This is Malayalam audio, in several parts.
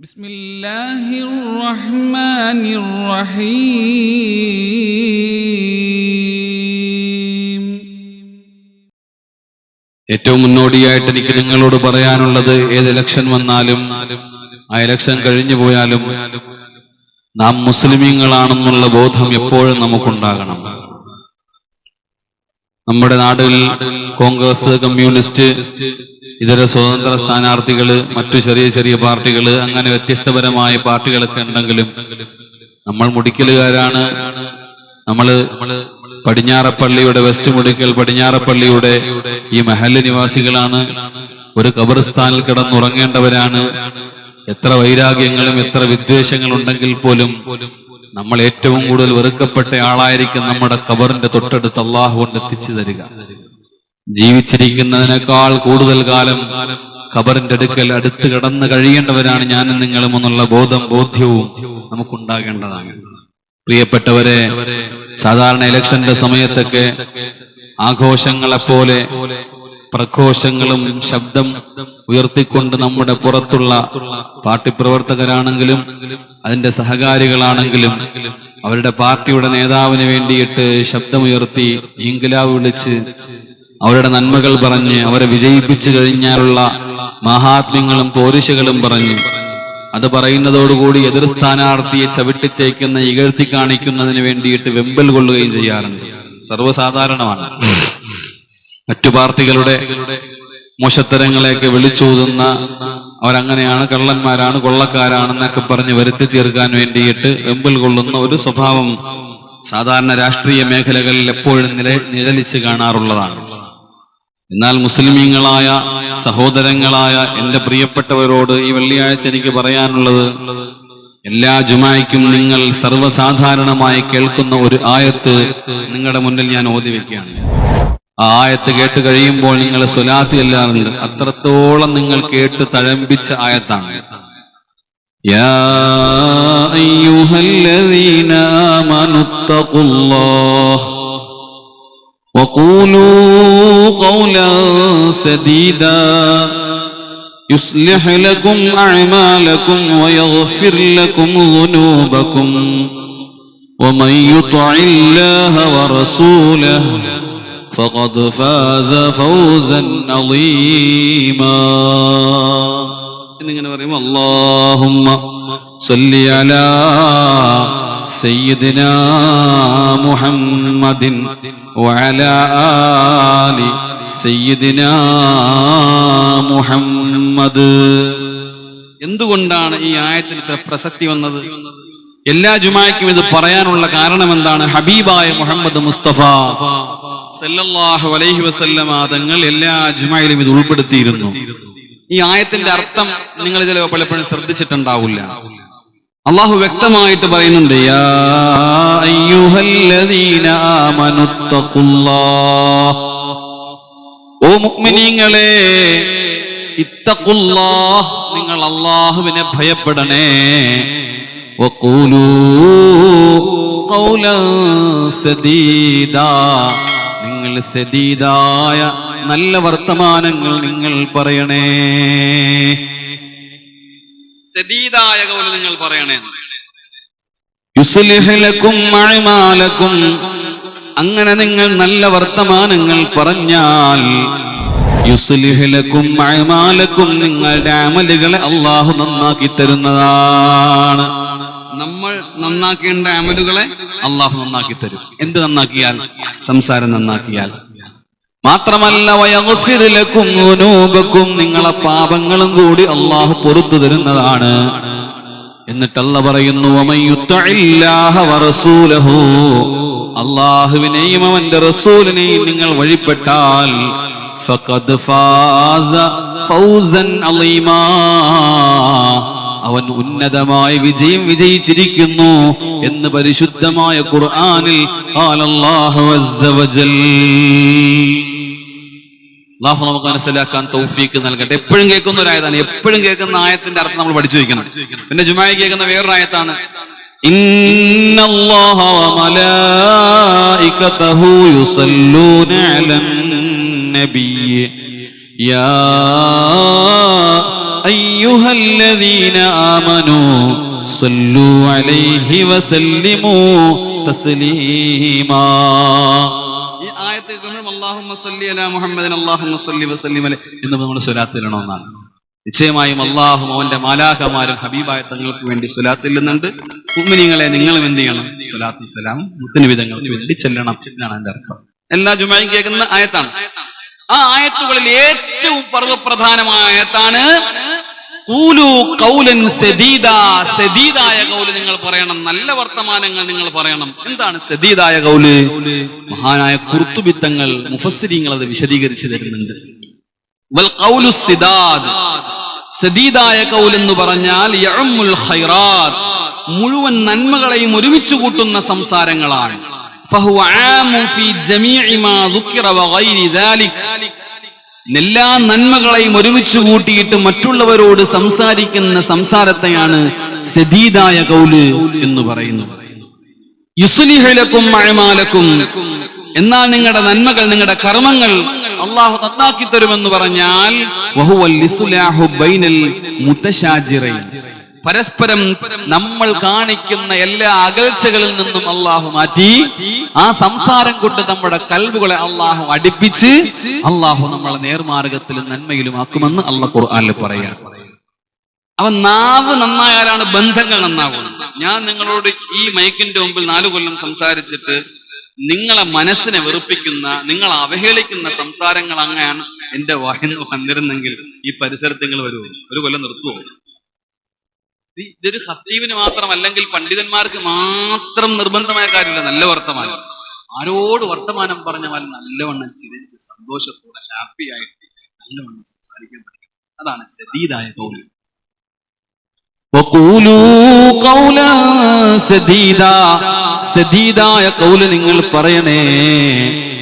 بسم الله الرحمن الرحيم ഏറ്റവും മുന്നോടിയായിട്ട് എനിക്ക് നിങ്ങളോട് പറയാനുള്ളത് ഏത് ഇലക്ഷൻ വന്നാലും ആ ഇലക്ഷൻ കഴിഞ്ഞു പോയാലും നാം മുസ്ലിമീങ്ങളാണെന്നുള്ള ബോധം എപ്പോഴും നമുക്കുണ്ടാകണം നമ്മുടെ നാട്ടിൽ കോൺഗ്രസ് കമ്മ്യൂണിസ്റ്റ് ഇതര സ്വതന്ത്ര സ്ഥാനാർത്ഥികൾ മറ്റു ചെറിയ ചെറിയ പാർട്ടികൾ അങ്ങനെ വ്യത്യസ്തപരമായ പാർട്ടികളൊക്കെ ഉണ്ടെങ്കിലും നമ്മൾ മുടിക്കലുകാരാണ്. നമ്മൾ പടിഞ്ഞാറപ്പള്ളിയുടെ വെസ്റ്റ് മുടിക്കൽ പടിഞ്ഞാറപ്പള്ളിയുടെ ഈ മഹൽ നിവാസികളാണ്. ഒരു കബർസ്ഥാനിൽ കിടന്നുറങ്ങേണ്ടവരാണ്. എത്ര വൈരാഗ്യങ്ങളും എത്ര വിദ്വേഷങ്ങളും ഉണ്ടെങ്കിൽ പോലും നമ്മൾ ഏറ്റവും കൂടുതൽ വെറുക്കപ്പെട്ട ആളായിരിക്കും നമ്മുടെ കബറിന്റെ തൊട്ടടുത്ത് അള്ളാഹു കൊണ്ട് എത്തിച്ചു തരിക. ജീവിച്ചിരിക്കുന്നതിനേക്കാൾ കൂടുതൽ കാലം ഖബറിന്റെ അടുക്കൽ അടുത്ത് കിടന്ന് കഴിയേണ്ടവരാണ് ഞാനും നിങ്ങളും എന്നുള്ള ബോധം ബോധ്യവും നമുക്കുണ്ടാകേണ്ടതാണ്. പ്രിയപ്പെട്ടവരെ സാധാരണ ഇലക്ഷന്റെ സമയത്തൊക്കെ ആഘോഷങ്ങളെപ്പോലെ പ്രഘോഷങ്ങളും ശബ്ദം ഉയർത്തിക്കൊണ്ട് നമ്മുടെ പുറത്തുള്ള പാർട്ടി പ്രവർത്തകരാണെങ്കിലും അതിന്റെ സഹകാരികളാണെങ്കിലും അവരുടെ പാർട്ടിയുടെ നേതാവിന് വേണ്ടിയിട്ട് ശബ്ദമുയർത്തി ഇംഗ്ലാവ് വിളിച്ച് അവരുടെ നന്മകൾ പറഞ്ഞ് അവരെ വിജയിപ്പിച്ചു കഴിഞ്ഞാലുള്ള മഹാത്മ്യങ്ങളും പോരിശകളും പറഞ്ഞു. അത് പറയുന്നതോടുകൂടി എതിർ സ്ഥാനാർത്ഥിയെ ചവിട്ടിച്ചേക്കുന്ന ഇകഴ്ത്തി കാണിക്കുന്നതിന് വേണ്ടിയിട്ട് വെമ്പൽ കൊള്ളുകയും ചെയ്യാറുണ്ട്. സർവസാധാരണമാണ്. മറ്റു പാർട്ടികളുടെ മോശത്തരങ്ങളെയൊക്കെ വിളിച്ചൂതുന്ന അവരങ്ങനെയാണ് കള്ളന്മാരാണ് കൊള്ളക്കാരാണെന്നൊക്കെ പറഞ്ഞ് വരുത്തി തീർക്കാൻ വേണ്ടിയിട്ട് വെമ്പൽ കൊള്ളുന്ന ഒരു സ്വഭാവം സാധാരണ രാഷ്ട്രീയ മേഖലകളിൽ എപ്പോഴും നില നിഴലിച്ച് കാണാറുള്ളതാണ്. എന്നാൽ മുസ്ലിമീങ്ങളായ സഹോദരങ്ങളായ എന്റെ പ്രിയപ്പെട്ടവരോട് ഈ വെള്ളിയാഴ്ച എനിക്ക് പറയാനുള്ളത് എല്ലാ ജുമായ്ക്കും നിങ്ങൾ സർവ്വസാധാരണമായി കേൾക്കുന്ന ഒരു ആയത്ത് നിങ്ങളുടെ മുന്നിൽ ഞാൻ ഓതി വെക്കുകയാണ് ആ ആയത്ത് കേട്ട് കഴിയുമ്പോൾ നിങ്ങൾ സ്വലാത്ത് ചെല്ലാറുണ്ട് അത്രത്തോളം നിങ്ങൾ കേട്ട് തഴമ്പിച്ച ആയത്താണ് يا أيها الذين آمنوا اتقوا الله وقولوا قولا سديدا. يصلح لكم أعمالكم ويغفر لكم ذنوبكم. ومن يطع الله ورسوله فقد فاز فوزا عظيما. اللهم صل على സല്ലി محمد وعلى آل سيدنا محمد എന്തുകൊണ്ടാണ് ഈ ആയത്തിൽ ഇത്ര പ്രസക്തി വന്നത്? എല്ലാ ജുമായ്ക്കും ഇത് പറയാനുള്ള കാരണം എന്താണ് ഹബീബായ മുഹമ്മദ് മുസ്തഫ സല്ലല്ലാഹു അലൈഹി വസല്ലം തങ്ങൾ എല്ലാ ജുമായിലും ഇത് ഉൾപ്പെടുത്തിയിരുന്നു. ഈ ആയത്തിന്റെ അർത്ഥം നിങ്ങൾ ചിലപ്പോൾ പലപ്പോഴും ശ്രദ്ധിച്ചിട്ടുണ്ടാവില്ല. അള്ളാഹു വ്യക്തമായിട്ട് പറയുന്നുണ്ട് ഓ നിങ്ങൾ അള്ളാഹുവിനെ ഭയപ്പെടണേ. നിങ്ങൾ സദീദായ നല്ല വർത്തമാനങ്ങൾ നിങ്ങൾ പറയണേ. സദീദായ കൗല നിങ്ങൾ പറയണേ. യുസ്ലിഹ് ലക്കും അഅമാലക്കും അങ്ങനെ നിങ്ങൾ നല്ല വർത്തമാനങ്ങൾ പറഞ്ഞാൽ യുസ്ലിഹ് ലക്കും അഅമാലക്കും നിങ്ങളുടെ അമലുകളെ അള്ളാഹു നന്നാക്കി തരുന്നതാണ്. നമ്മൾ നന്നാക്കേണ്ട അമലുകളെ അള്ളാഹു നന്നാക്കി തരും. എന്ത് നന്നാക്കിയാൽ? സംസാരം നന്നാക്കിയാൽ. മാത്രമല്ല വയഗ്ഫിർ ലക്കും ദുനൂബക്കും നിങ്ങളെ പാപങ്ങളും കൂടി അള്ളാഹു പൊറത്തു തരുന്നതാണ്. എന്നിട്ടല്ല പറയുന്നു അള്ളാഹുവിനെയും അവന്റെ റസൂലിനെയും നിങ്ങൾ വഴിപ്പെട്ടാൽ അവൻ ഉന്നതമായ വിജയം വിജയിച്ചിരിക്കുന്നു എന്ന് പരിശുദ്ധമായ ഖുർആനിൽ അള്ളാഹു നമുക്ക് മനസ്സിലാക്കാൻ തൗഫീക്ക് നൽകട്ടെ. എപ്പോഴും കേൾക്കുന്ന ഒരു ആയതാണ്. എപ്പോഴും കേൾക്കുന്ന ആയത്തിന്റെ അർത്ഥം നമ്മൾ പഠിച്ചു വയ്ക്കണം. പിന്നെ ജുമായി കേൾക്കുന്ന വേറൊരു ആയത്താണ്. സല്ലു അലൈഹി വസല്ലിമു തസ്ലീമാ. ആയത്ത് അള്ളാഹു എന്ന് നമ്മൾ നിശ്ചയമായും അള്ളാഹും അവന്റെ മാലാഖമാരും ഹബീബായ തങ്ങൾക്ക് വേണ്ടി സ്വലാത്തില്ലുന്നുണ്ട് കുമ്മിനിങ്ങളെ നിങ്ങളും എന്ത് ചെയ്യണം? സ്വലാത്തി സ്വലാം മുത്തനിവിധങ്ങൾക്ക് വേണ്ടി ചെല്ലണം എന്നാണ് എന്റെ അർത്ഥം. എല്ലാ ജുമായും കേൾക്കുന്ന ആയത്താണ്. ആ ആയത്തുകളിൽ ഏറ്റവും പർവപ്രധാനമായ ആയത്താണ് സദീദായ കൗൽ നിങ്ങൾ പറയണം. നല്ല വർത്തമാനങ്ങൾ നിങ്ങൾ പറയണം. എന്താണ് സദീദായ കൗൽ? മഹാനായ കുർത്തുബിത്തങ്ങൾ മുഫസ്സിരിങ്ങൾ അത് വിശദീകരിച്ചു തരുന്നുണ്ട്. സദീദായ കൗൽ എന്ന് പറഞ്ഞാൽ മുഴുവൻ നന്മകളെയും ഒരുമിച്ച് കൂട്ടുന്ന സംസാരങ്ങളാണ്. ഫഹുവ ആമു ഫീ ജമീഇ മാ ദുക്കിറ വഗൈരി ദാലിക്. എല്ലാ നന്മകളെയും ഒരുമിച്ച് കൂട്ടിയിട്ട് മറ്റുള്ളവരോട് സംസാരിക്കുന്ന സംസാരത്തെയാണ് സദീദായ കൗൽ എന്ന് പറയുന്നു. യുസുലിഹലക്കും അഴമാലക്കും എന്നാൽ നിങ്ങളുടെ നന്മകൾ നിങ്ങളുടെ കർമ്മങ്ങൾ അള്ളാഹു നന്നാക്കി തരുമെന്ന് പറഞ്ഞാൽ പരസ്പരം നമ്മൾ കാണിക്കുന്ന എല്ലാ അകൽച്ചകളിൽ നിന്നും അള്ളാഹു മാറ്റി ആ സംസാരം കൊണ്ട് നമ്മുടെ കൽവുകളെ അള്ളാഹു അടുപ്പിച്ച് അള്ളാഹു നമ്മളെ നേർമാർഗത്തിലും നന്മയിലും ആക്കുമെന്ന് അള്ള ഖുർആനിൽ പറയാം അവൻ നാവ് നന്നായാലാണ് ബന്ധങ്ങൾ നന്നാവുന്നത്. ഞാൻ നിങ്ങളോട് ഈ മൈക്കിന്റെ മുമ്പിൽ നാലു കൊല്ലം സംസാരിച്ചിട്ട് നിങ്ങളെ മനസ്സിനെ വെറുപ്പിക്കുന്ന നിങ്ങളെ അവഹേളിക്കുന്ന സംസാരങ്ങൾ അങ്ങനെയാണ് എന്റെ വഹന്ന് വന്നിരുന്നെങ്കിൽ ഈ പരിസരത്ത് നിങ്ങൾ വരുമോ ഒരു കൊല്ലം നിർത്തുവോ? ഇത് ഇതൊരു ഹത്തീവിന് മാത്രം അല്ലെങ്കിൽ പണ്ഡിതന്മാർക്ക് മാത്രം നിർബന്ധമായ കാര്യമില്ല നല്ല വർത്തമാനം. ആരോട് വർത്തമാനം പറഞ്ഞാൽ നല്ലവണ്ണം ചിരിച്ച് സന്തോഷത്തോടെ ഹാപ്പിയായിട്ട് നല്ലവണ്ണം സംസാരിക്കാൻ പറ്റും അതാണ് സദീദായ തോന്നി സദീദായ നിങ്ങൾ പറയണേ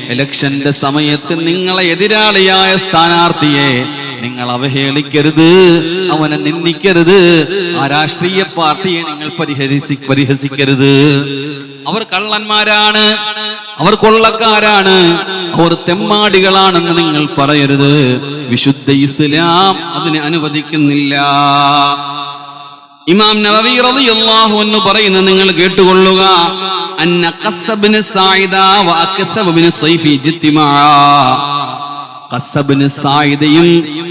ഇലക്ഷന്റെ സമയത്ത് നിങ്ങളെ എതിരാളിയായ സ്ഥാനാർത്ഥിയെ നിങ്ങൾ അവഹേളിക്കരുത് അവനെ നിന്ദിക്കരുത്. ആ രാഷ്ട്രീയ പാർട്ടിയെ നിങ്ങൾ പരിഹരിസി പരിഹസിക്കരുത്. അവർ കള്ളന്മാരാണ് അവർ കൊള്ളക്കാരാണ് അവർ തെമ്മാടികളാണെന്ന് നിങ്ങൾ പറയരുത്. വിശുദ്ധ ഇസ്ലാം അതിനെ അനുവദിക്കുന്നില്ല. ഇമാം നവവി റളിയല്ലാഹു എന്ന് പറയുന്നത് നിങ്ങൾ കേട്ടുകൊള്ളുക. അന്ന ഖസ്സബ്ന സായിദ വ അക്സബ്ന സൈഫി ജിത്തിമാ. ഖസ്സബ്ന സായിദയും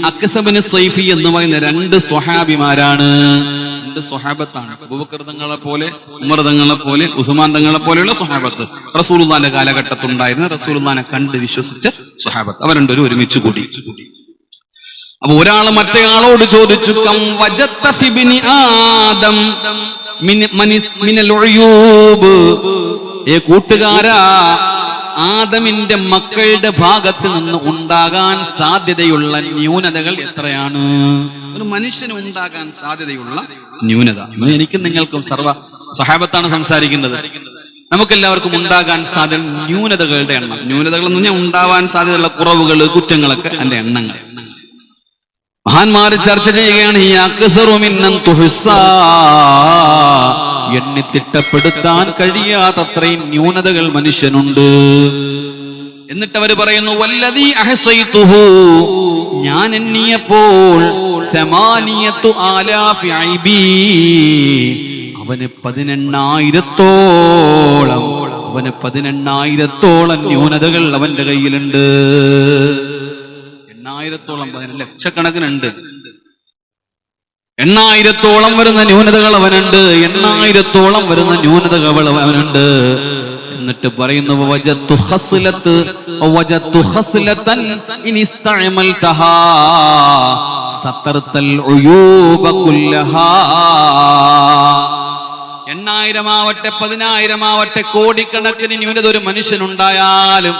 അക്കസബിന് സൈഫി എന്ന് പറയുന്ന രണ്ട് സ്വഹാബിമാരാണ്. രണ്ട് സ്വഹാബത്താണ്. അബൂബക്കർ തങ്ങളെ പോലെ ഉമർ തങ്ങളെ പോലെ ഉസ്മാൻ തങ്ങളെ പോലെയുള്ള സ്വഹാബത്ത്. റസൂലുള്ളാന്റെ കാലഘട്ടത്തുണ്ടായിരുന്ന റസൂലുള്ളാനെ കണ്ട് വിശ്വസിച്ച സ്വഹാബത്ത്. അവർ രണ്ടുപേരും ഒരുമിച്ച് കൂടി. അപ്പൊ ഒരാൾ മറ്റേയാളോട് ചോദിച്ചു കം വജത്ത ഫിബ്നി ആദം മിനൽ ഉയൂബ്. ഏ കൂട്ടുകാരാ ആദമിന്റെ മക്കളുടെ ഭാഗത്ത് നിന്ന് ഉണ്ടാകാൻ സാധ്യതയുള്ള ന്യൂനതകൾ എത്രയാണ്? ഒരു മനുഷ്യന് ഉണ്ടാകാൻ സാധ്യതയുള്ള ന്യൂനത. എനിക്കും നിങ്ങൾക്കും സർവ സഹാബത്താണ് സംസാരിക്കുന്നത്. നമുക്കെല്ലാവർക്കും ഉണ്ടാകാൻ സാധ്യത ന്യൂനതകളുടെ എണ്ണം. ന്യൂനതകൾ എന്ന് പറഞ്ഞാൽ ഉണ്ടാവാൻ സാധ്യതയുള്ള കുറവുകൾ കുറ്റങ്ങളൊക്കെ അതിന്റെ എണ്ണങ്ങൾ. മഹാന്മാർ ചർച്ച ചെയ്യുകയാണ് എണ്ണി തിട്ടപ്പെടുത്താൻ കഴിയാത്തത്രയും ന്യൂനതകൾ മനുഷ്യനുണ്ട്. എന്നിട്ട് അവർ പറയുന്നു വല്ലതി അഹസൈത്തുഹു ഞാൻ എണ്ണിയപ്പോൾ അവന് പതിനെണ്ണായിരത്തോളം അവന് പതിനെണ്ണായിരത്തോളം ന്യൂനതകൾ അവന്റെ കയ്യിലുണ്ട്. എണ്ണായിരത്തോളം പതിനെട്ട് ലക്ഷക്കണക്കിനുണ്ട്. എണ്ണായിരത്തോളം വരുന്ന ന്യൂനതകൾ അവനുണ്ട്. എണ്ണായിരത്തോളം വരുന്ന ന്യൂനതകൾ അവനുണ്ട്. എന്നിട്ട് പറയുന്നു വജത്തു ഹസ്ലത്ത് വജത്തു ഹസ്ലതൻ ഇനി സത്തർത്തൽ ഉയൂബ കുല്ലഹാ. എണ്ണായിരമാവട്ടെ പതിനായിരമാവട്ടെ കോടിക്കണക്കിന് ന്യൂനത ഒരു മനുഷ്യനുണ്ടായാലും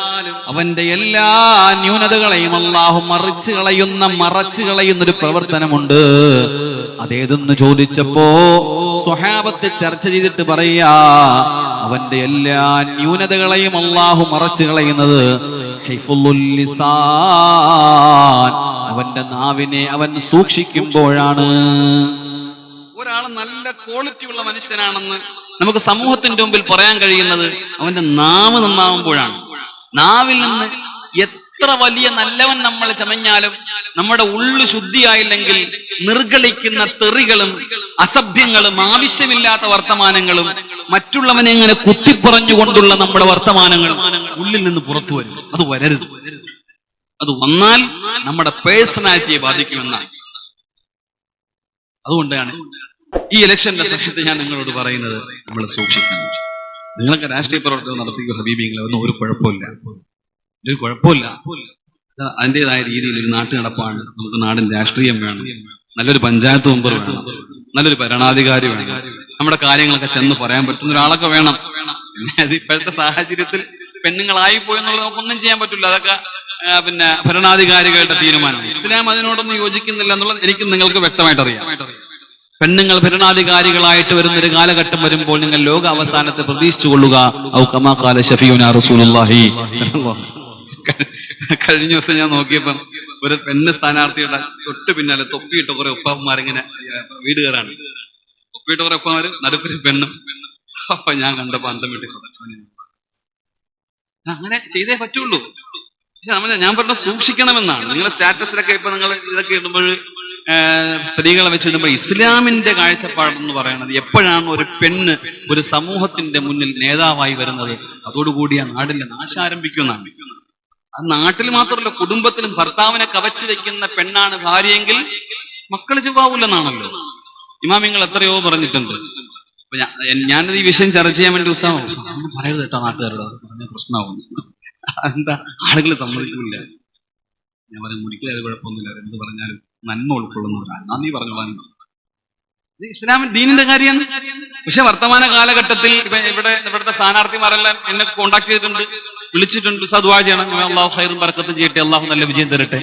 അവന്റെ എല്ലാ ന്യൂനതകളെയും അള്ളാഹു മറിച്ച് കളയുന്ന മറച്ചു കളയുന്ന ഒരു പ്രവർത്തനമുണ്ട് അതേതെന്ന് ചോദിച്ചപ്പോ സ്വഹാബത്ത് ചർച്ച ചെയ്തിട്ട് പറയാ അവന്റെ എല്ലാ ന്യൂനതകളെയും അള്ളാഹു മറച്ചു കളയുന്നത്. അവന്റെ നാവിനെ അവൻ സൂക്ഷിക്കുമ്പോഴാണ് ഒരാൾ നല്ല ക്വാളിറ്റി ഉള്ള മനുഷ്യനാണെന്ന് നമുക്ക് സമൂഹത്തിന്റെ മുമ്പിൽ പറയാൻ കഴിയുന്നത് അവന്റെ നാവ് നന്നാവുമ്പോഴാണ്. നാവിൽ നിന്ന് എത്ര വലിയ നല്ലവൻ നമ്മൾ ചമഞ്ഞാലും നമ്മുടെ ഉള്ളു ശുദ്ധിയായില്ലെങ്കിൽ നിർഗളിക്കുന്ന തെറികളും അസഭ്യങ്ങളും ആവശ്യമില്ലാത്ത വർത്തമാനങ്ങളും മറ്റുള്ളവനെ ഇങ്ങനെ കുത്തിപ്പറഞ്ഞുകൊണ്ടുള്ള നമ്മുടെ വർത്തമാനങ്ങളും ഉള്ളിൽ നിന്ന് പുറത്തു വരും. അത് വരരുത്. അത് വന്നാൽ നമ്മുടെ പേഴ്സണാലിറ്റിയെ ബാധിക്കുമെന്നാണ്. അതുകൊണ്ടാണ് ഈ ഇലക്ഷന്റെ സഖ്യത്തെ ഞാൻ നിങ്ങളോട് പറയുന്നത് നമ്മൾ സൂക്ഷിക്കണം. നിങ്ങളൊക്കെ രാഷ്ട്രീയ പ്രവർത്തനം നടത്തിക്കുക ഹബീബിങ്ങളെ ഒന്നും ഒരു കുഴപ്പമില്ല. ഒരു കുഴപ്പമില്ല. അത് അതിന്റെതായ രീതിയിൽ ഒരു നാട്ടു നടപ്പാണ്. നമുക്ക് നാടൻ രാഷ്ട്രീയം വേണം. നല്ലൊരു പഞ്ചായത്ത് മെമ്പർ വേണം. നല്ലൊരു ഭരണാധികാരി വേണം. നമ്മുടെ കാര്യങ്ങളൊക്കെ ചെന്ന് പറയാൻ പറ്റുന്ന ഒരാളൊക്കെ വേണം. അത് ഇപ്പോഴത്തെ സാഹചര്യത്തിൽ പെണ്ണുങ്ങളായി പോയി എന്നുള്ളത് നമുക്കൊന്നും ചെയ്യാൻ പറ്റില്ല. അതൊക്കെ പിന്നെ ഭരണാധികാരികളുടെ തീരുമാനം ഇസ്ലാം അതിനോടൊന്നും യോജിക്കുന്നില്ല എന്നുള്ളത് എനിക്ക് നിങ്ങൾക്ക് വ്യക്തമായിട്ട് അറിയാം പെണ്ണുങ്ങൾ ഭരണാധികാരികളായിട്ട് വരുന്ന ഒരു കാലഘട്ടം വരുമ്പോൾ നിങ്ങൾ ലോക അവസാനത്തെ പ്രതീക്ഷിച്ചു കൊള്ളുക ഔ റസൂലുള്ളാഹി. കഴിഞ്ഞ ദിവസം ഞാൻ നോക്കിയപ്പം ഒരു പെണ്ണ് സ്ഥാനാർത്ഥിയുടെ തൊട്ട് പിന്നാലെ തൊപ്പിയിട്ട് കുറെ ഉപ്പാപ്പന്മാരിങ്ങനെ വീട് കയറാണ് തൊപ്പിയിട്ട് കുറെ ഉപ്പമാര് നടുപ്പിൽ പെണ്ണും. അപ്പൊ ഞാൻ കണ്ടപ്പോ അന്തം വീട്ടിൽ അങ്ങനെ ചെയ്തേ പറ്റുള്ളൂ. ഞാൻ പറഞ്ഞ സൂക്ഷിക്കണമെന്നാണ്. നിങ്ങളുടെ സ്റ്റാറ്റസിലൊക്കെ ഇപ്പൊ നിങ്ങൾ ഇതൊക്കെ ഇടുമ്പോൾ സ്ത്രീകളെ വെച്ചിടുമ്പോൾ ഇസ്ലാമിന്റെ കാഴ്ചപ്പാടെന്ന് പറയുന്നത് എപ്പോഴാണ് ഒരു പെണ്ണ് ഒരു സമൂഹത്തിന്റെ മുന്നിൽ നേതാവായി വരുന്നത്? അതോടുകൂടി ആ നാടിന്റെ നാശം ആ നാട്ടിൽ മാത്രമല്ല കുടുംബത്തിലും ഭർത്താവിനെ കവച്ചു വെക്കുന്ന പെണ്ണാണ് ഭാര്യയെങ്കിൽ മക്കൾ ചുവാവൂലെന്നാണല്ലോ ഇമാമിങ്ങൾ എത്രയോ പറഞ്ഞിട്ടുണ്ട്. ഞാനത് ഈ വിഷയം ചർച്ച ചെയ്യാൻ വേണ്ടി ഉത്സാഹം. പറയരുത് കേട്ടോ നാട്ടുകാരോട് പ്രശ്നമാവും. എന്താ? ആളുകൾ സമ്മതിക്കില്ല ഞാൻ പറയും ഒരിക്കലും അത് കുഴപ്പമൊന്നുമില്ല. എന്ത് പറഞ്ഞാലും നന്മ ഉൾക്കൊള്ളുന്നവരാണ് നന്ദി പറഞ്ഞോളാൻ ഇത് ഇസ്ലാമിൻ ദീനിന്റെ കാര്യമാണ്. പക്ഷെ വർത്തമാന കാലഘട്ടത്തിൽ ഇവിടെ ഇവിടുത്തെ സ്ഥാനാർത്ഥിമാരെല്ലാം എന്നെ കോണ്ടാക്ട് ചെയ്തിട്ടുണ്ട് വിളിച്ചിട്ടുണ്ട്. സദ്വാചയാണ് അള്ളാഹു ഹൈറും പറക്കത്തും ചെയ്യട്ടെ. അള്ളാഹു നല്ല വിജയം തരട്ടെ.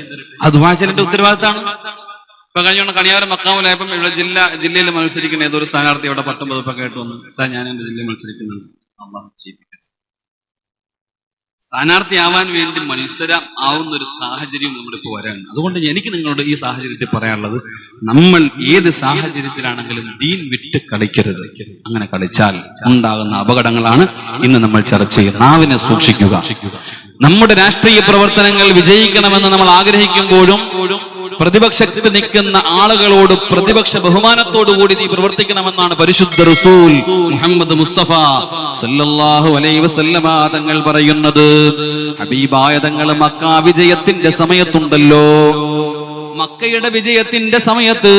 അദ്വാചലിന്റെ ഉത്തരവാദിത്തമാണ്. ഇപ്പൊ കഴിഞ്ഞ കണിയാരം മക്കാമലായപ്പം ഇവിടെ ജില്ല ജില്ലയിൽ മത്സരിക്കുന്ന ഏതൊരു സ്ഥാനാർത്ഥി ഇവിടെ പത്തൊമ്പത് പതിപ്പൊക്കെ ആയിട്ട് വന്നു. സാർ ഞാൻ എന്റെ ജില്ലയിൽ മത്സരിക്കുന്നുണ്ട് അള്ളാഹു ചെയ്യിപ്പിക്കട്ടെ സ്ഥാനാർത്ഥിയാവാൻ വേണ്ടി മത്സരം ആവുന്ന ഒരു സാഹചര്യം നമ്മുടെ ഇപ്പോൾ വരാൻ അതുകൊണ്ട് എനിക്ക് നിങ്ങളോട് ഈ സാഹചര്യത്തിൽ പറയാനുള്ളത് നമ്മൾ ഏത് സാഹചര്യത്തിലാണെങ്കിലും ദീൻ വിട്ട് കളിക്കരുത്. അങ്ങനെ കളിച്ചാൽ ഉണ്ടാകുന്ന അപകടങ്ങളാണ് ഇന്ന് നമ്മൾ ചർച്ച ചെയ്യുന്നത്. നാവിനെ സൂക്ഷിക്കുക. നമ്മുടെ രാഷ്ട്രീയ പ്രവർത്തനങ്ങൾ വിജയിക്കണമെന്ന് നമ്മൾ ആഗ്രഹിക്കുമ്പോഴും പ്രതിപക്ഷത്ത് നിൽക്കുന്ന ആളുകളോട് പ്രതിപക്ഷ ബഹുമാനത്തോടുകൂടി നീ പ്രവർത്തിക്കണമെന്നാണ് പരിശുദ്ധ റസൂൽ മുഹമ്മദ് മുസ്തഫ സല്ലല്ലാഹു അലൈഹി വസല്ലമ തങ്ങൾ പറയുന്നത്. ഹബീബായ തങ്ങൾ മക്ക വിജയത്തിന്റെ സമയത്തുണ്ടല്ലോ. മക്കയുടെ വിജയത്തിന്റെ സമയത്ത്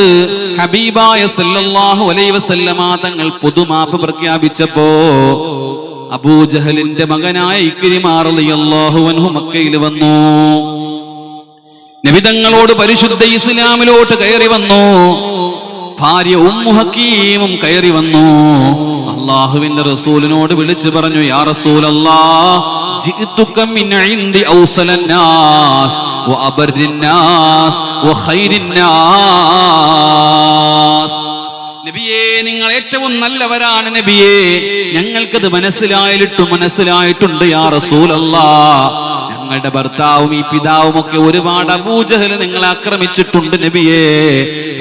ഹബീബായ സല്ലല്ലാഹു അലൈഹി വസല്ലമ തങ്ങൾ പൊതുമാപ്പ് പ്രഖ്യാപിച്ചപ്പോ അബൂജഹലിന്റെ മകനായ ഇക്രിമാർ റളിയല്ലാഹു അൻഹു മക്കയിൽ വന്നു. നബിതങ്ങളോട് പരിശുദ്ധ ഇസ്ലാമിലോട്ട് കയറി വന്നു. ഭാര്യ ഉമ്മു ഹക്കീമും കയറി വന്നു. അള്ളാഹുവിന്റെ റസൂലിനോട് വിളിച്ചു പറഞ്ഞു യാ റസൂൽ ജിഇതുക നബിയേ നിങ്ങൾ ഏറ്റവും നല്ലവരാണ് നബിയേ. ഞങ്ങൾക്കത് മനസ്സിലായിട്ടു മനസ്സിലായിട്ടുണ്ട് യാ റസൂലല്ലാ. ഞങ്ങളുടെ ഭർത്താവും ഈ പിതാവും ഒക്കെ ഒരുപാട് അബൂജഹൽ നിങ്ങളെ ആക്രമിച്ചിട്ടുണ്ട് നബിയേ.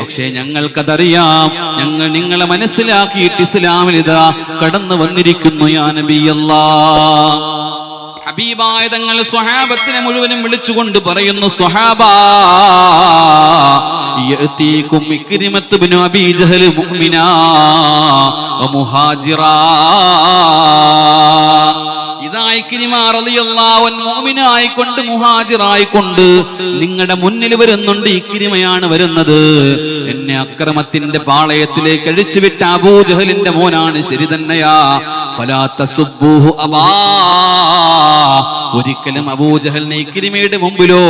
പക്ഷേ ഞങ്ങൾക്കതറിയാം ഞങ്ങൾ നിങ്ങളെ മനസ്സിലാക്കിയിട്ട് ഇസ്ലാമിൽ ഇതാ കടന്നു വന്നിരിക്കുന്നു യാ നബിയല്ലാ. ഹബീബായ തങ്ങൾ സ്വഹാബത്തിനെ മുഴുവനും വിളിച്ചുകൊണ്ട് പറയുന്നു സ്വഹാബാ യഅതീകും അബീ ജഹൽ മുഅ്മിനാ ഇതായി മുഅ്മിനായിക്കൊണ്ട് മുഹാജിറായിക്കൊണ്ട് നിങ്ങളുടെ മുന്നിൽ വരുന്നുണ്ട് ഇക്കിരിമയാണ് വരുന്നത്. എന്നെ അക്രമത്തിന്റെ പാളയത്തിലേക്ക് അഴിച്ചുവിട്ട അബൂജഹലിന്റെ മോനാണ് ശരി തന്നെയാ. ഫലാ തസുബ്ബൂഹു അവാ ഒരിക്കലും അബൂജഹലിനെ ഇക്കിരിമയുടെ മുമ്പിലോ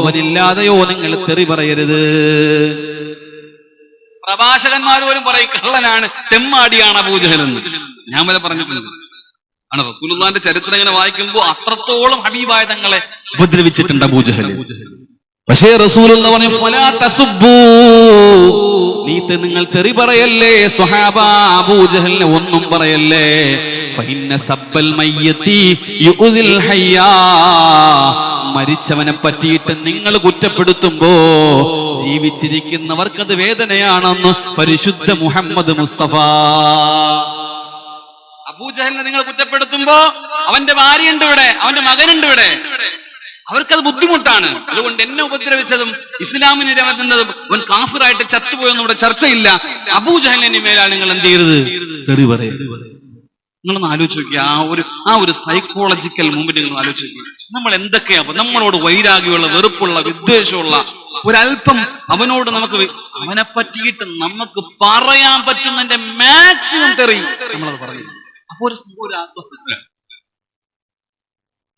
അവനില്ലാതെയോ നിങ്ങൾ തെറി പറയരുത്. പ്രഭാഷകന്മാർ പോലും പറയും കള്ളനാണ് തെമ്മാടിയാണ് അബൂജഹൽ എന്ന്. ഞാൻ വരെ പറഞ്ഞിട്ടുണ്ട് ആണ്. റസൂലുള്ളാന്റെ ചരിത്രം ഇങ്ങനെ വായിക്കുമ്പോൾ അത്രത്തോളം ഹബീബായ തങ്ങളെ ഉപദ്രവിച്ചിട്ടുണ്ട് അബൂജഹൽ പക്ഷേ റസൂൽ പറഞ്ഞു നിങ്ങൾ തെറി പറയല്ലേ? സ്വഹാബ അബൂജഹലിനെ ഒന്നും പറയല്ലേ? മരിച്ചവനെ പറ്റിയിട്ട് നിങ്ങൾ കുറ്റപ്പെടുത്തുമ്പോ ജീവിച്ചിരിക്കുന്നവർക്കത് വേദനയാണെന്ന് പരിശുദ്ധ മുഹമ്മദ് മുസ്തഫ. അബൂജഹലിനെ നിങ്ങൾ കുറ്റപ്പെടുത്തുമ്പോ അവന്റെ ഭാര്യയുണ്ട് ഇവിടെ അവന്റെ മകനുണ്ട് ഇവിടെ. അവർക്കത് ബുദ്ധിമുട്ടാണ്. അതുകൊണ്ട് എന്നെ ഉപദ്രവിച്ചതും ഇസ്ലാമിനെ രമതുന്നതും അവൻ കാഫിറായിട്ട് ചത്തുപോയെന്ന് ഇവിടെ ചർച്ചയില്ല. അബൂജഹലിന്റെ മേലാണ് നിങ്ങൾ എന്ത് ചെയ്യരുത്? നിങ്ങളൊന്ന് ആലോചിച്ച് നോക്കിയ ആ ഒരു ആ ഒരു സൈക്കോളജിക്കൽ മൂവ്മെന്റ് നിങ്ങൾ ആലോചിച്ച് നമ്മൾ എന്തൊക്കെയാ നമ്മളോട് വൈരാഗ്യമുള്ള വെറുപ്പുള്ള വിദ്വേഷമുള്ള ഒരല്പം അവനോട് നമുക്ക് അവനെ പറ്റിയിട്ട് നമുക്ക് പറയാൻ പറ്റുന്നതിന്റെ മാക്സിമം തെറി നമ്മളത് പറഞ്ഞു ഒരു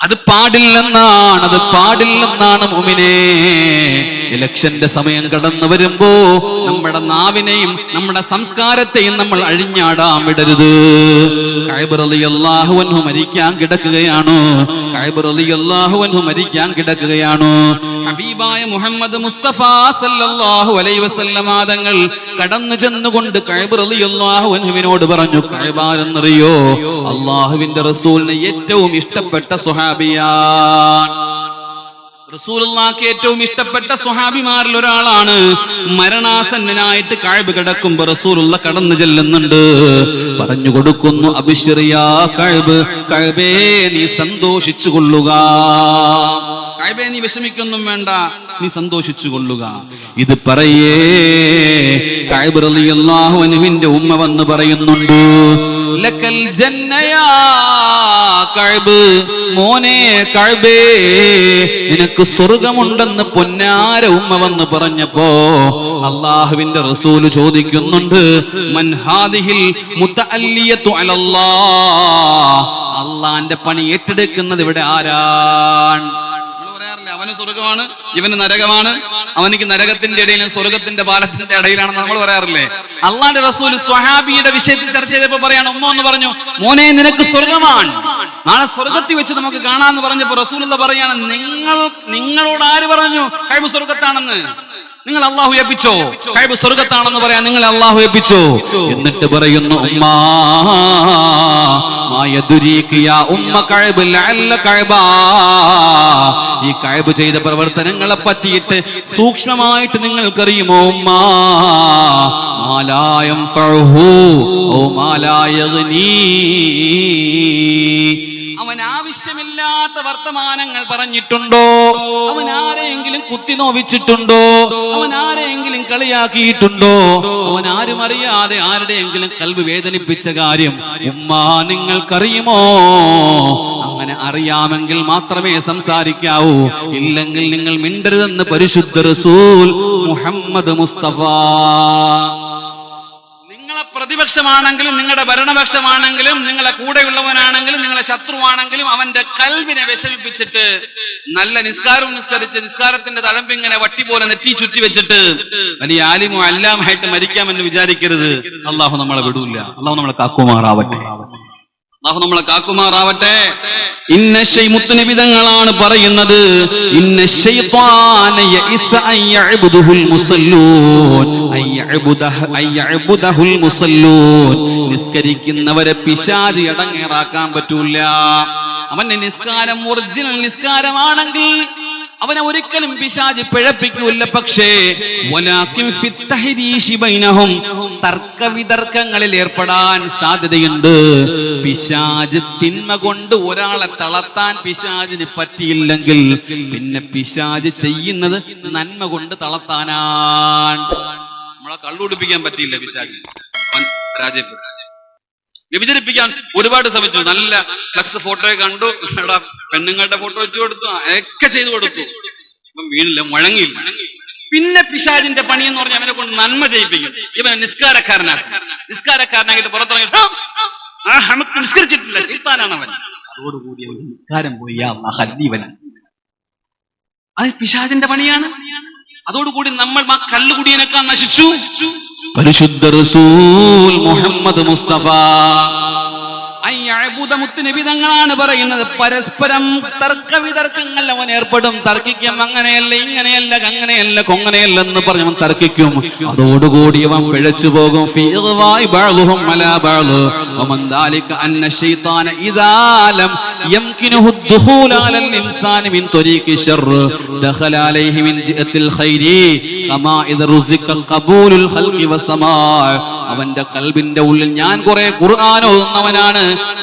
അത് പാടില്ലെന്നാണ് അത് പാടില്ലെന്നാണ് മുമിനെ. ഇലക്ഷന്റെ സമയം കടന്നു വരുമ്പോ നമ്മുടെ നാവിനെയും നമ്മുടെ സംസ്കാരത്തെയും നമ്മൾ അഴിഞ്ഞാടാൻ വിടരുത്. അള്ളാഹുവൻഹു മരിക്കാൻ കിടക്കുകയാണോ? അള്ളാഹുവൻഹു മരിക്കാൻ കിടക്കുകയാണ്? ഹബീബായ മുഹമ്മദ് മുസ്തഫ സല്ലല്ലാഹു അലൈഹി വസല്ലമ തങ്ങൾ കടന്നു ചെന്നുകൊണ്ട് കൈബർ അലി അള്ളാഹുവിനോട് പറഞ്ഞു കഴിവാരെന്നറിയോ അള്ളാഹുവിന്റെ റസൂലിന് ഏറ്റവും ഇഷ്ടപ്പെട്ട സ്വഹാബിയാൻ. റസൂലുള്ളാക്ക് ഏറ്റവും ഇഷ്ടപ്പെട്ട സ്വഹാബിമാരിൽ ഒരാളാണ് മരണാസന്നനായിട്ട് കഴിവ് കിടക്കുമ്പോ റസൂലുള്ള കടന്നു ചെല്ലുന്നുണ്ട്. പറഞ്ഞു കൊടുക്കുന്നു അഭിഷറിയാ കഴിവ് കഴിവേ നീ സന്തോഷിച്ചു കൊള്ളുക കഴിവേ നീ വിഷമിക്കൊന്നും വേണ്ട. നീ സന്തോഷിച്ചു കൊള്ളുക ഇത് പറയേ കഴിവ് റളിയല്ലാഹുവിന്റെ ഉമ്മ വന്ന് പറയുന്നുണ്ട് ലക്കൽ ജന്നയാ മോനെ നിനക്ക് സ്വർഗമുണ്ടെന്ന് പൊന്നാര ഉമ്മ വന്ന് പറഞ്ഞപ്പോ അള്ളാഹുവിന്റെ റസൂൽ ചോദിക്കുന്നുണ്ട് മൻഹാദിഹിൽ മുത്തഅല്ലിയത്തു അലല്ലാ അള്ളാന്റെ പണി ഏറ്റെടുക്കുന്നത് ഇവിടെ ആരാണ്? അവന് സ്വർഗമാണ് ഇവന് നരകമാണ്. അവനിക്ക് നരകത്തിന്റെ ഇടയിലും സ്വർഗത്തിന്റെ പാലത്തിന്റെ ഇടയിലാണെന്ന് നമ്മൾ പറയാറില്ലേ? അള്ളാന്റെ റസൂൽ സ്വഹാബിയുടെ വിഷയത്തിൽ ചർച്ച ചെയ്തപ്പോ പറയാണ് ഉമ്മ എന്ന് പറഞ്ഞു മോനെ നിനക്ക് സ്വർഗമാണ് നാളെ സ്വർഗത്തിൽ വെച്ച് നമുക്ക് കാണാന്ന് പറഞ്ഞപ്പോ റസൂൽ പറയാണ് നിങ്ങൾ നിങ്ങളോട് ആര് പറഞ്ഞു കഴിവ് സ്വർഗത്താണെന്ന് നിങ്ങൾ അള്ളാഹു ഏൽപ്പിച്ചോ? കഴിവ് സ്വർഗത്താണെന്ന് പറയാൻ നിങ്ങൾ അള്ളാഹു ഏൽപ്പിച്ചോ? എന്നിട്ട് പറയുന്നു ഉമ്മാ ഈ കഴിവ് ചെയ്ത പ്രവർത്തനങ്ങളെ പറ്റിയിട്ട് സൂക്ഷ്മമായിട്ട് നിങ്ങൾക്കറിയുമോ മാലായം ഓ മാലായഗ്നീ അവൻ ആവശ്യമില്ലാത്ത വർത്തമാനങ്ങൾ പറഞ്ഞിട്ടുണ്ടോ? അവൻ ആരെയെങ്കിലും കുത്തി നോവിച്ചിട്ടുണ്ടോ? അവൻ ആരെയെങ്കിലും കളിയാക്കിയിട്ടുണ്ടോ? അവൻ ആരും അറിയാതെ ആരുടെയെങ്കിലും കൽവ് വേദനിപ്പിച്ച കാര്യം ഉമ്മ നിങ്ങൾക്കറിയുമോ? അങ്ങനെ അറിയാമെങ്കിൽ മാത്രമേ സംസാരിക്കാവൂ. ഇല്ലെങ്കിൽ നിങ്ങൾ മിണ്ടരുതെന്ന് പരിശുദ്ധ റസൂൽ മുഹമ്മദ് മുസ്തഫ. പ്രതിപക്ഷമാണെങ്കിലും നിങ്ങളുടെ ഭരണപക്ഷമാണെങ്കിലും നിങ്ങളെ കൂടെയുള്ളവനാണെങ്കിലും നിങ്ങളുടെ ശത്രുവാണെങ്കിലും അവന്റെ കൽവിനെ വിഷമിപ്പിച്ചിട്ട് നല്ല നിസ്കാരം നിസ്കരിച്ച് നിസ്കാരത്തിന്റെ തഴമ്പിങ്ങനെ വട്ടി പോലെ നെറ്റി ചുറ്റി വെച്ചിട്ട് വലിയ ആലിമോ അല്ലാമായിട്ട് മരിക്കാമെന്ന് വിചാരിക്കരുത്. അള്ളാഹു നമ്മളെ വിടൂല. അള്ളാഹു നമ്മളെ കാക്കുമാറാവട്ടെ. അള്ളാഹു നമ്മളെ കാക്കുമാറാവട്ടെ. ഇന്ന മുത്തുനിബിതങ്ങളാണ് പറയുന്നത്. ഇന്ന നിസ്കരിക്കുന്നവരെ പിശാച് ഇടങ്ങേറാക്കാൻ പറ്റൂല. അവന്റെ നിസ്കാരം ഒറിജിനൽ നിസ്കാരമാണെങ്കിൽ അവനെ ഒരിക്കലും പിശാജ് പിഴപ്പിക്കൂല്ല പക്ഷേ വലാകിൻ ഫിത് ബൈനഹും തർക്ക വിതർക്കങ്ങളിൽ ഏർപ്പെടാൻ സാധ്യതയുണ്ട്. പിശാജ് തിന്മ കൊണ്ട് ഒരാളെ തളർത്താൻ പിശാജിന് പറ്റിയില്ലെങ്കിൽ പിന്നെ പിശാജ് ചെയ്യുന്നത് നന്മ കൊണ്ട് തളർത്താനാണ്. നമ്മളെ കള്ളുടിപ്പിക്കാൻ പറ്റിയില്ല പിശാജിന്. അവൻ പരാജയപ്പെട്ടു. വ്യഭിചരിപ്പിക്കാൻ ഒരുപാട് ശ്രമിച്ചു. നല്ല ഫ്ലക്സ് ഫോട്ടോ കണ്ടു. എടാ പെണ്ണുങ്ങളുടെ ഫോട്ടോ വെച്ചു കൊടുത്തു. ഒക്കെ ചെയ്തു കൊടുത്തു. ഇപ്പം വീണില്ല മുഴങ്ങി പിന്നെ പിശാജിന്റെ പണി എന്ന് പറഞ്ഞാൽ അവനെ കൊണ്ട് നന്മ ചെയ്യിപ്പിക്കും. ഇവനെ നിസ്കാരക്കാരനാക്കും. നിസ്കാരക്കാരനാക്കിട്ട് പുറത്തിറങ്ങി "ഹാ, ആ നമുക്ക് നിസ്കരിച്ചിട്ടില്ല. ചിത്താനാണ് അവൻ. അതോടുകൂടി അവൻ നിസ്കാരം പോയി. ആ ഹല്ലീവനാണ്. അത് പിശാജിന്റെ പണിയാണ്. അതോടുകൂടി നമ്മൾ ആ കല്ലുകുടിയനൊക്കെ നശിച്ചു. പരിശുദ്ധ റസൂൽ മുഹമ്മദ് മുസ്തഫ. മുത്തുനിബിതങ്ങളാണ് പറയുന്നത്. പരസ്പരം തർക്ക വിതർക്കങ്ങൾ അവൻ ഏർപ്പെടും. തർക്കിക്കും അങ്ങനെയല്ല ഇങ്ങനെയല്ല അങ്ങനെയല്ല കൊങ്ങനെയല്ല എന്ന് പറഞ്ഞ് അവൻ തർക്കിക്കും. അതോടുകൂടി അവൻ പിഴച്ചു പോകും. അവന്റെ കൽബിന്റെ ഉള്ളിൽ ഞാൻ കുറെ ഖുർആൻ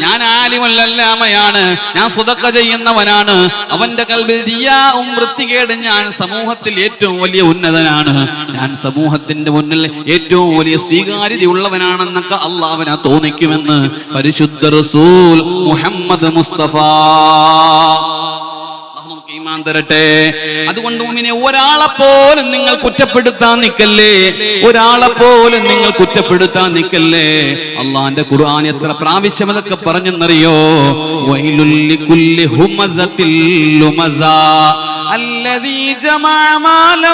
ഞാൻ ആലിമല്ലാമയാണ് ഞാൻ സ്വതക്ക ചെയ്യുന്നവനാണ്. അവന്റെ കൽബിൽ ദിയാവും വൃത്തികേടും ഞാൻ സമൂഹത്തിൽ ഏറ്റവും വലിയ ഉന്നതനാണ്. ഞാൻ സമൂഹത്തിന്റെ മുന്നിൽ ഏറ്റവും വലിയ സ്വീകാര്യതയുള്ളവനാണെന്നൊക്കെ അള്ളാവിനെ തോന്നിക്കുമെന്ന് പരിശുദ്ധ റസൂൽ മുഹമ്മദ് മുസ്തഫ. ഈമാൻ തരട്ടെ അതുകൊണ്ട് മുമിനെ ഒരാളെ പോലും നിങ്ങൾ കുറ്റപ്പെടുത്താൻ നിൽക്കല്ലേ ഒരാളെ പോലും നിങ്ങൾ കുറ്റപ്പെടുത്താൻ നിൽക്കല്ലേ അള്ളാന്റെ ഖുർആൻ എത്ര പ്രാവശ്യം അതൊക്കെ പറഞ്ഞെന്നറിയോ വൈലുല്ലി കുല്ലി ഹുമസത്തിൽ ലുമസാ الذي جمع مالا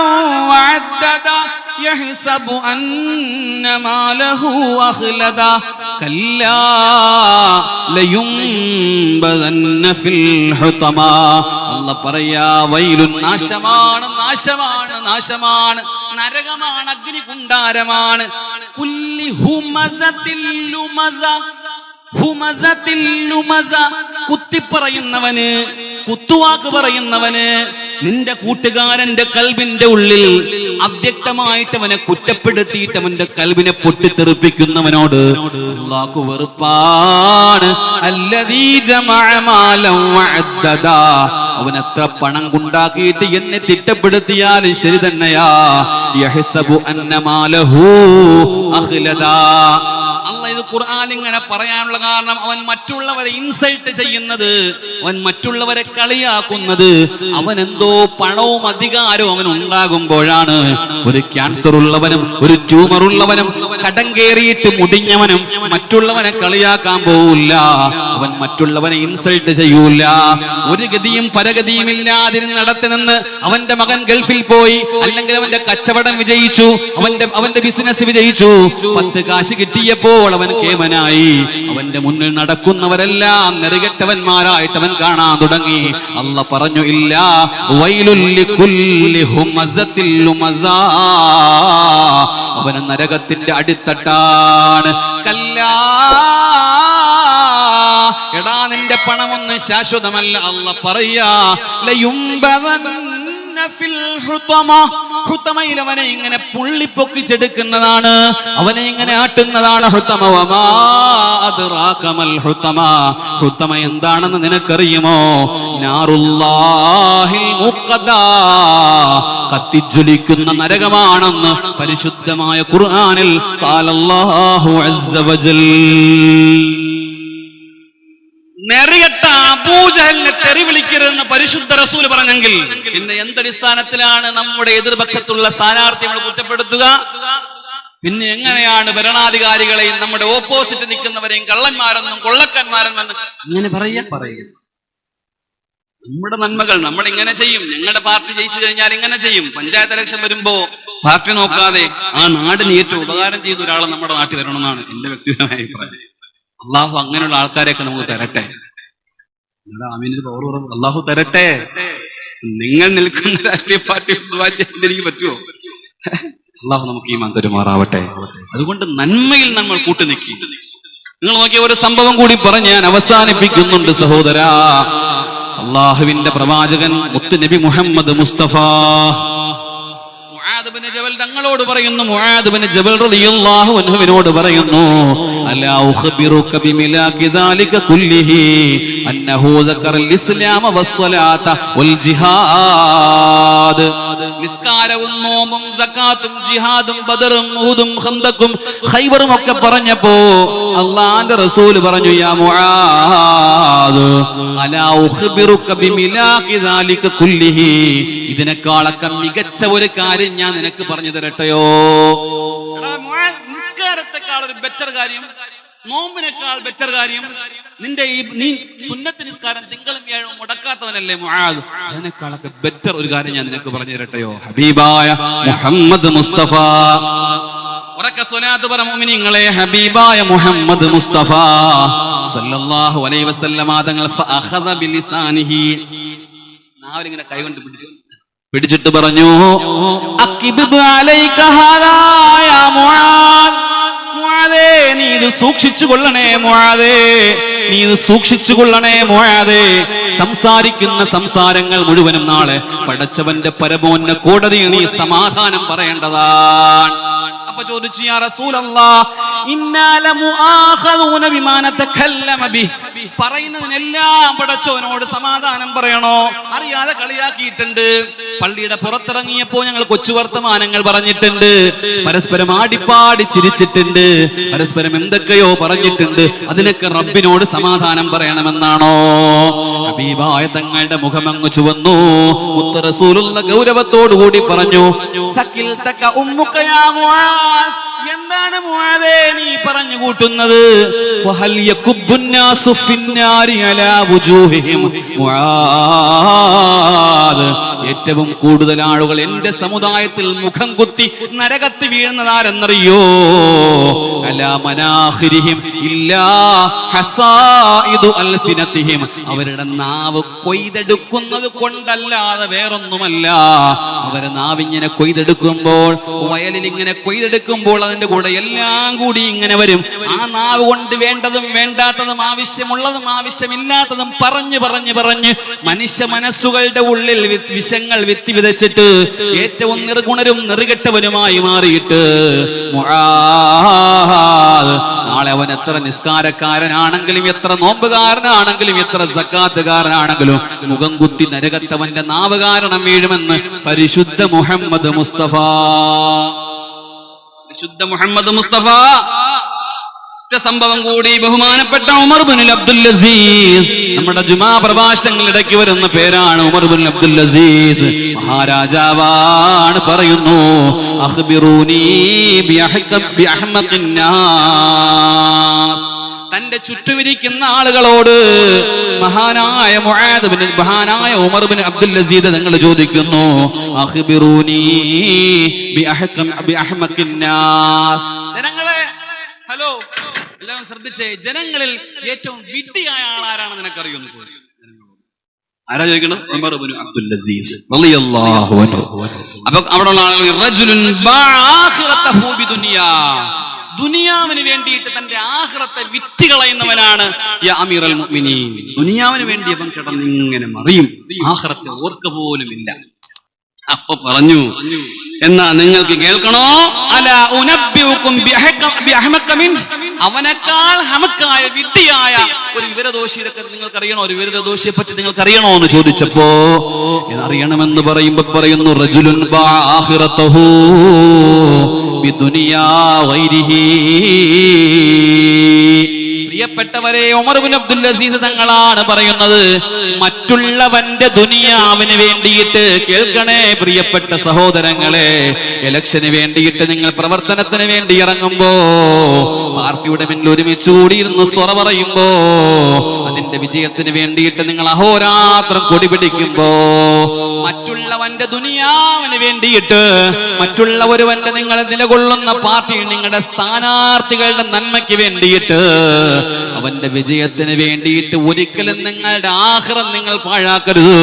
وعددا يحسب أن ماله أخلدا كلا لينبذن في الحطمة അല്ല പറയാ വൈലുൻ നാശമാണ് നാശമാണ് നാശമാണ് നരകമാണ് അഗ്നികുണ്ടാരമാണ് കുല്ലി ഹുമസത്തിൽ ലുമസ ഹുമസത്തിൽ ലുമസ കുത്തിപ്പറയുന്നവന് കുത്തുവാക്ക് പറയുന്നവന് നിന്റെ കൂട്ടുകാരന്റെ കൽബിന്റെ ഉള്ളിൽ അവ്യക്തമായിട്ട് അവനെ കുറ്റപ്പെടുത്തിയിട്ട് അവന്റെ കൽബിനെ പൊട്ടിത്തെറിപ്പിക്കുന്നവനോട് അള്ളാഹു വെറുപ്പാണ്. അവൻ എത്ര പണം കൊണ്ടാക്കിയിട്ട് എന്നെ തിട്ടപ്പെടുത്തിയാലും ശരി തന്നെയാ. അല്ല ഇത് ഖുർആൻ ഇങ്ങനെ പറയാനുള്ള കാരണം അവൻ മറ്റുള്ളവരെ ഇൻസൾട്ട് ചെയ്യുന്നത് അവൻ മറ്റുള്ളവരെ കളിയാക്കുന്നത് അവൻ എന്തോ പണവും അധികാരവും അവൻ ഉണ്ടാകുമ്പോഴാണ്. ഒരു ക്യാൻസർ ഉള്ളവനും ഒരു ട്യൂമർ ഉള്ളവനും കടം കയറിയിട്ട് മുടിഞ്ഞവനും മറ്റുള്ളവനെ കളിയാക്കാൻ പോവില്ല. അവൻ മറ്റുള്ളവനെ ഇൻസൾട്ട് ചെയ്യൂല. ഒരു ഗതിയും പരഗതിയും ഇല്ലാതിരുന്ന് നടത്തി നിന്ന് അവന്റെ മകൻ ഗൾഫിൽ പോയി അല്ലെങ്കിൽ അവന്റെ കച്ചവടം വിജയിച്ചു അവന്റെ അവന്റെ ബിസിനസ് വിജയിച്ചു. പത്ത് കാശ് കിട്ടിയപ്പോൾ അവൻ കേമനായി. അവന്റെ മുന്നിൽ നടക്കുന്നവരെല്ലാം നെറുകെട്ടവന്മാരായിട്ട് അവൻ കാണാൻ തുടങ്ങി. അല്ല പറഞ്ഞു ഇല്ല. അവന് നരകത്തിന്റെ അടിത്തട്ടാണ്. കല്ലാ എടാ നിന്റെ പണമൊന്നും ശാശ്വതമല്ല. അല്ല പറയാ അവനെ ഇങ്ങനെ പുള്ളിപ്പൊക്കിച്ചെടുക്കുന്നതാണ്. അവനെ ഇങ്ങനെ ആട്ടുന്നതാണ്. ഹുതമ. എന്താണെന്ന് നിനക്കറിയുമോ. കത്തിജ്വലിക്കുന്ന നരകമാണെന്ന് പരിശുദ്ധമായ ഖുർആനിൽ ഖാലല്ലാഹു അസ്സ വജൽ നെറികെട്ട അബൂജഹലിനെ തെറി വിളിക്കരുതെന്ന് പരിശുദ്ധ റസൂൽ പറഞ്ഞെങ്കിൽ പിന്നെ എന്തടിസ്ഥാനത്തിലാണ് നമ്മുടെ എതിർപക്ഷത്തുള്ള സ്ഥാനാർത്ഥി നമ്മൾ കുറ്റപ്പെടുത്തുക? പിന്നെ എങ്ങനെയാണ് ഭരണാധികാരികളെയും നമ്മുടെ ഓപ്പോസിറ്റ് നിൽക്കുന്നവരെയും കള്ളന്മാരെന്നും കൊള്ളക്കന്മാരെന്നും ഇങ്ങനെ പറയാ പറയുക. നമ്മുടെ നന്മകൾ നമ്മൾ ഇങ്ങനെ ചെയ്യും. ഞങ്ങളുടെ പാർട്ടി ജയിച്ചു കഴിഞ്ഞാൽ ഇങ്ങനെ ചെയ്യും. പഞ്ചായത്ത് ഇലക്ഷൻ വരുമ്പോ പാർട്ടി നോക്കാതെ ആ നാടിന് ഏറ്റവും ഉപകാരം ചെയ്ത ഒരാൾ നമ്മുടെ നാട്ടിൽ വരണമെന്നാണ് എന്റെ വ്യക്തിപരമായ അഭിപ്രായം. അള്ളാഹു അങ്ങനെയുള്ള ആൾക്കാരെയൊക്കെ നമുക്ക് തരട്ടെ. അള്ളാഹു തരട്ടെ. നിങ്ങൾ നിൽക്കുന്ന രാഷ്ട്രീയ പാർട്ടി എനിക്ക് പറ്റുമോ? അള്ളാഹു നമുക്ക് ഈ മന്ത്രിമാറാവട്ടെ അതുകൊണ്ട് നന്മയിൽ നമ്മൾ കൂട്ടുനിൽക്കി നിങ്ങൾ നോക്കിയ ഒരു സംഭവം കൂടി പറഞ്ഞ് ഞാൻ അവസാനിപ്പിക്കുന്നുണ്ട് സഹോദര. അള്ളാഹുവിന്റെ പ്രവാചകൻ മുത്ത് നബി മുഹമ്മദ് മുസ്തഫ. മുആദ് ജബൽ തങ്ങളോട് പറയുന്നു മുആദ് ജബൽ റളിയല്ലാഹു അൻഹുവിനോട് പറയുന്നു അലാ ഉഖബിറുക ബിമിലാകി ദാലിക കുല്ലിഹി അന്നഹു ദക്കറൽ ഇസ്ലാമ വസ്സലാത വൽ ജിഹാദ്. നിസ്കാരവും നോമ്പും സക്കാത്തും ജിഹാദും ബദറും ഉഹുദും ഹന്തക്കും ഖൈബറും ഒക്കെ പറഞ്ഞപ്പോ അള്ളാന്റെ റസൂൽ പറഞ്ഞു യാ മുആദ് അലാ ഉഖബിറുക ബിമിലാഖി ദാലിക കുല്ലിഹി. ഇതിനേക്കാളൊക്കെ മികച്ച ഒരു കാര്യം ഞാൻ നിനക്ക് പറഞ്ഞു തരട്ടെയോ? നിസ്കാരത്തെക്കാൾ ഒരു ബെറ്റർ കാര്യം നോമ്പിനേക്കാൾ ബെറ്റർ കാര്യം നിന്റെ ഈ നീ സുന്നത്ത് നിസ്കാരം തിങ്കളും വ്യാഴവും മുടക്കാത്തവനല്ലേ മുആദ്? അതിനേക്കാളൊക്കെ ബെറ്റർ ഒരു കാര്യം ഞാൻ നിനക്ക് പറഞ്ഞു തരട്ടെയോ? ഹബീബായ മുഹമ്മദ് മുസ്തഫ. ഉറക്ക സ്വലാത്ത് പറ മുഅ്മിനീങ്ങളെ ഹബീബായ മുഹമ്മദ് മുസ്തഫ. സല്ലല്ലാഹു അലൈഹി വസല്ലമ തങ്ങൾ ഫഅഖദ ബിലിസാനിഹി. നാവിലിങ്ങനെ കൈകൊണ്ട് പിടിച്ചു പിടിച്ചിട്ട് പറഞ്ഞു അക്കിബ് അലൈക ഹാദാ യാ മുആദ്. നീ ഇത് സൂക്ഷിച്ചു കൊള്ളണേ മുആദേ നീ ഇത് സൂക്ഷിച്ചു കൊള്ളണേ മുആദേ സംസാരിക്കുന്ന സംസാരങ്ങൾ മുഴുവനും നാളെ പടച്ചവന്റെ പരമോന്ന കോടതിയിൽ നീ സമാധാനം പറയേണ്ടതാണ്. ചോദിച്ചു പറയുന്നതിനെല്ലാം പടച്ചവനോട് സമാധാനം പറയണോ? അറിയാതെ കളിയാക്കിയിട്ടുണ്ട്. പള്ളിയുടെ പുറത്തിറങ്ങിയപ്പോ ഞങ്ങൾ കൊച്ചു വർത്തമാനങ്ങൾ പറഞ്ഞിട്ടുണ്ട്. പരസ്പരം ആടിപ്പാടി ചിരിച്ചിട്ടുണ്ട്. പരസ്പരം എന്തൊക്കെയോ പറഞ്ഞിട്ടുണ്ട്. അതിനൊക്കെ റബ്ബിനോട് സമാധാനം പറയണമെന്നാണോ? ഹബീബായ തങ്ങളുടെ മുഖമങ്ങ് ചുവന്നു. ഉത്തരസൂലുള്ള ഗൗരവത്തോടു കൂടി പറഞ്ഞു "സക്കിൽ തക ഉമ്മുക യാ മുആദ്." എന്താണ് മുആദേ നീ പറഞ്ഞു കൂട്ടുന്നത്? ഫഹൽ യകുബ്ബുന്നാസു ഫിന്നാരി അലാ വുജൂഹിഹിം മുആദ് ഏറ്റവും കൂടുതൽ ആളുകൾ എന്റെ സമുദായത്തിൽ മുഖം കുത്തി നരകത്ത് വീഴുന്നതാരെന്നറിയോ? അവരുടെ നാവ് കൊയ്തെടുക്കുന്നത് കൊണ്ടല്ലാതെ വേറൊന്നുമല്ല. അവരെ നാവിങ്ങനെ കൊയ്തെടുക്കുമ്പോൾ വയലിൽ ഇങ്ങനെ കൊയ്തെടുക്കുമ്പോൾ അതിന്റെ കൂടെ എല്ലാം കൂടി ഇങ്ങനെ വരും. ആ നാവ് കൊണ്ട് വേണ്ടതും വേണ്ടാത്തതും ആവശ്യമുള്ളതും ആവശ്യമില്ലാത്തതും പറഞ്ഞു പറഞ്ഞു പറഞ്ഞ് മനുഷ്യ മനസ്സുകളുടെ ഉള്ളിൽ വി- വിഷങ്ങൾ വിത്തി വിതച്ചിട്ട് ഏറ്റവും നിർഗുണരും നിറുകെട്ടവനുമായി മാറിയിട്ട് നാളെ അവൻ എത്ര നിസ്കാരക്കാരനാണെങ്കിലും എത്ര നോമ്പുകാരനാണെങ്കിലും എത്ര സക്കാത്തുകാരനാണെങ്കിലും മുഖം കുത്തി നരകത്തവന്റെ നാവ് കാരണം വീഴുമെന്ന് പരിശുദ്ധ മുഹമ്മദ് മുസ്തഫ. പരിശുദ്ധ മുഹമ്മദ് മുസ്തഫ. ഒറ്റ സംഭവം കൂടി ബഹുമാനപ്പെട്ട ഉമർ ബിൻ അബ്ദുൽ അസീസ്. നമ്മുടെ ജുമാ പ്രഭാഷണങ്ങളിടയ്ക്ക് വരുന്ന പേരാണ് ഉമർ ബിൻ അബ്ദുൽ അസീസ്. മഹാരാജാവാണ് പറയുന്നു തന്റെ ചുറ്റുമിരിക്കുന്ന ആളുകളോട് മഹാനായ മുആദ് ബിൻ മഹാനായ ഉമർ ബിൻ അബ്ദുൽ അസീദ് നിങ്ങൾ ചോദിക്കുന്നു അഖ്ബിറൂനി ബിഅഹ്കം- ബിഅഹ്മഖിൻ നാസ്. ജനങ്ങളെ ഹലോ എല്ലാവരും ശ്രദ്ധിച്ചേ ജനങ്ങളിൽ ഏറ്റവും വിഡ്ഢിയായ ആൾ ആരാണെന്ന് നിനക്കറിയുമെന്ന് ചോദിച്ചു. അബ്ദുൽ അസീസ് റളിയല്ലാഹു അൻഹു. ബിദുനിയാ. വേണ്ടിയിട്ട് തന്റെ ആഹ്റത്തെ വിറ്റ് കളയുന്നവനാണ് ദുനിയാവിന് വേണ്ടി അവൻ കിടന്ന് ഇങ്ങനെ മറിയും. ആഹ്റത്തെ ഓർക്ക പോലുമില്ല. അപ്പൊ പറഞ്ഞു എന്നാ നിങ്ങൾക്ക് കേൾക്കണോ? അല ഉനബ്യൂക്കും അവനേക്കാൾ ഹമക്കായ വിഡ്ഢിയായ ഒരു വിവരദോഷിയൊക്കെ നിങ്ങൾക്ക് അറിയണോ ഒരു വിവരദോഷിയെ പറ്റി നിങ്ങൾക്ക് അറിയണോ എന്ന് ചോദിച്ചപ്പോ അറിയണമെന്ന് പറയുമ്പോ പറയുന്നു റജുലുൻ ബാഹിറതഹു ബിദുനിയാ ഗൈരിഹി പ്രിയപ്പെട്ടവരെ ഉമർ ബിൻ അബ്ദുൽ അസീസ് തങ്ങളാണ് പറയുന്നത് മറ്റുള്ളവന്റെ ദുനിയാവിന് വേണ്ടിയിട്ട് കേൾക്കണേ പ്രിയപ്പെട്ട സഹോദരങ്ങളെ ഇലക്ഷന് വേണ്ടിയിട്ട് നിങ്ങൾ പ്രവർത്തനത്തിന് വേണ്ടി ഇറങ്ങുമ്പോ പാർട്ടിയുടെ മുന്നിൽ ഒരുമിച്ച് കൂടിയിരുന്ന് സ്വറ പറയുമ്പോ അതിന്റെ വിജയത്തിന് വേണ്ടിയിട്ട് നിങ്ങൾ അഹോരാത്രം കൊടി പിടിക്കുമ്പോ മറ്റുള്ളവന്റെ ദുനിയാവിന് വേണ്ടിയിട്ട് മറ്റുള്ള ഒരുവന്റെ നിങ്ങൾ നിലകൊള്ളുന്ന പാർട്ടി നിങ്ങളുടെ സ്ഥാനാർത്ഥികളുടെ നന്മയ്ക്ക് വേണ്ടിയിട്ട് അവന്റെ വിജയത്തിന് വേണ്ടിയിട്ട് ഒരിക്കലും നിങ്ങളുടെ ആഹ്റം നിങ്ങൾ പാഴാക്കരുത്.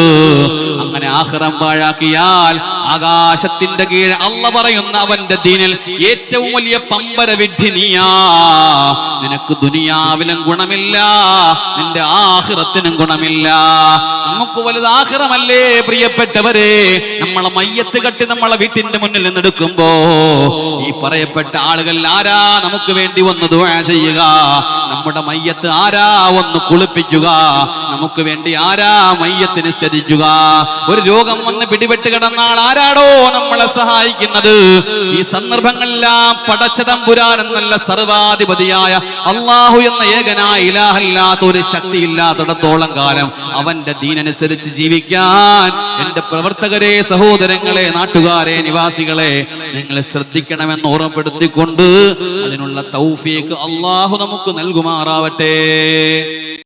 അങ്ങനെ ആഹ്റം പാഴാക്കിയാൽ ആകാശത്തിന്റെ കീഴ് അല്ല പറയുന്ന അവന്റെ ദീനിൽ ഏറ്റവും വലിയ പമ്പര വിഡ്ഢി നീയാ. നിനക്ക് ദുനിയാവിലും ഗുണമില്ല നിന്റെ ആഹ്റത്തിനും ഗുണമില്ല. നമുക്ക് വലുത് ആഹ്റമല്ലേ പ്രിയപ്പെട്ടവരെ? നമ്മളെ മയ്യത്ത് കട്ടി നമ്മളെ വീട്ടിന്റെ മുന്നിൽ നിന്നെടുക്കുമ്പോ ഈ പറയപ്പെട്ട ആളുകൾ ആരാ? നമുക്ക് വേണ്ടി വന്ന് ദുആ ചെയ്യുക. നമ്മുടെ മയ്യത്ത് ആരാ ഒന്ന് കുളിപ്പിക്കുക? നമുക്ക് വേണ്ടി ആരാ മയ്യത്ത് നിസ്കരിക്കുക? ഒരു രോഗം വന്ന് പിടിപെട്ട് കിടന്നാൾ ആരാടോ നമ്മളെ സഹായിക്കുന്നത്? ഈ സന്ദർഭങ്ങളെല്ലാം പടച്ചതമ്പുരാൻ എന്നല്ല സർവാധിപതിയായ അള്ളാഹു എന്ന ഏകനായ ഇലാഹല്ലാത്ത ഒരു ശക്തി ഇല്ലാത്തിടത്തോളം കാലം അവന്റെ ദീനനുസരിച്ച് ജീവിക്കാൻ എന്റെ പ്രവർത്തകരെ സഹോദരങ്ങളെ നാട്ടുകാരെ നിവാസികളെ നിങ്ങൾ ശ്രദ്ധിക്കണമെന്ന് ഓർമ്മപ്പെടുത്തിക്കൊണ്ട് അതിനുള്ള തൗഫീക്ക് അള്ളാഹു നമുക്ക് നൽകുമാറാവട്ടെ